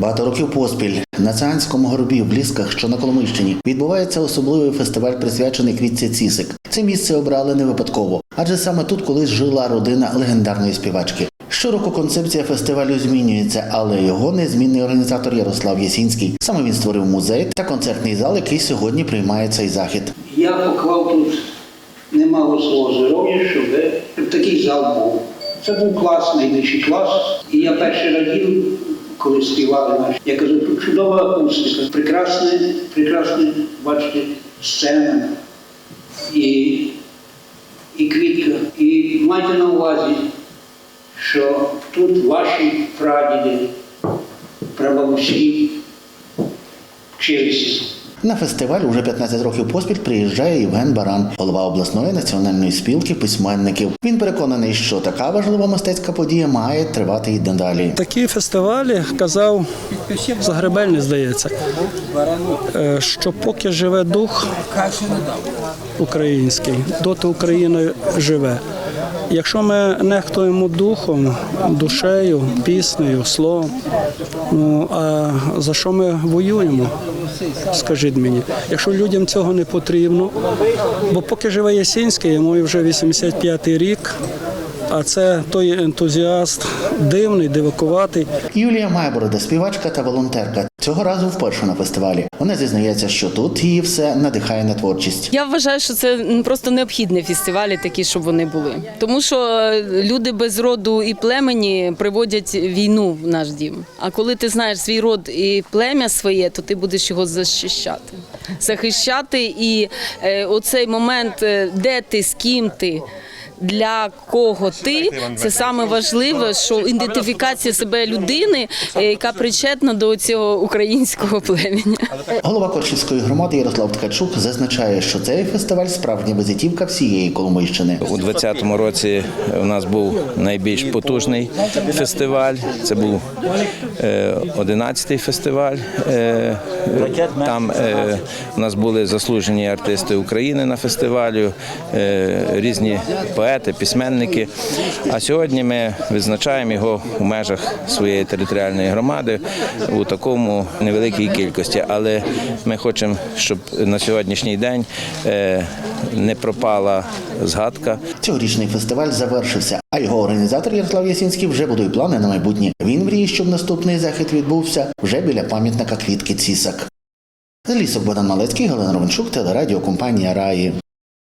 Багато років поспіль на циганському горбі в Блісках, що на Коломийщині, відбувається особливий фестиваль, присвячений квітці Цісик. Це місце обрали не випадково, адже саме тут колись жила родина легендарної співачки. Щороку концепція фестивалю змінюється, але його незмінний організатор Ярослав Єсінський. Саме він створив музей та концертний зал, який сьогодні приймає цей захід. Я поклав тут немало свого здоров'я, щоб, такий зал був. Це був клас, найбільший клас. І я перший радів, коли співали наші. Я кажу, тут чудова акустика, прекрасне, прекрасне, бачите, сцена і, і квітка. І майте на увазі, що тут ваші прадіди, прабабусі На фестиваль уже 15 років поспіль приїжджає Євген Баран, голова обласної національної спілки письменників. Він переконаний, що така важлива мистецька подія має тривати і надалі. Такі фестивалі казав Загребельний, здається, е, що поки живе дух український, доти Україна живе. Якщо ми нехтуємо духом, душею, піснею, словом, ну а за що ми воюємо? Скажіть мені, якщо людям цього не потрібно, бо поки живе Ясінський, йому вже 85-й рік, а це той ентузіаст дивний, дивакуватий. Юлія Майборода, співачка та волонтерка. Цього разу вперше на фестивалі. Вона зізнається, що тут її все надихає на творчість. Я вважаю, що це просто необхідні фестивалі, такі, щоб вони були. Тому що е, люди без роду і племені приводять війну в наш дім. А коли ти знаєш свій род і плем'я своє, то ти будеш його захищати. Захищати і е, оцей момент, е, де ти, з ким ти. Для кого ти це саме важливе, що ідентифікація себе людини, е, яка причетна до цього українського племені. Голова Коршівської громади Ярослав Ткачук зазначає, що цей фестиваль справжня визитівка всієї Коломийщини. У 2020 році у нас був найбільш потужний фестиваль. Це був е, 11-й фестиваль. Е, Там е, у нас були заслужені артисти України на фестивалю, е, різні поети, письменники. А сьогодні ми відзначаємо його у межах своєї територіальної громади у такому невеликій кількості. Але ми хочемо, щоб на сьогоднішній день е, не пропала згадка Цьогорічний фестиваль завершився, а його організатор Ярослав Ясінський вже будує плани на майбутнє. Він мріє, щоб наступний захід відбувся вже біля пам'ятника квітки Цісак. З лісок Богдан Малецький, Галина Ровенчук, телерадіокомпанія Раї.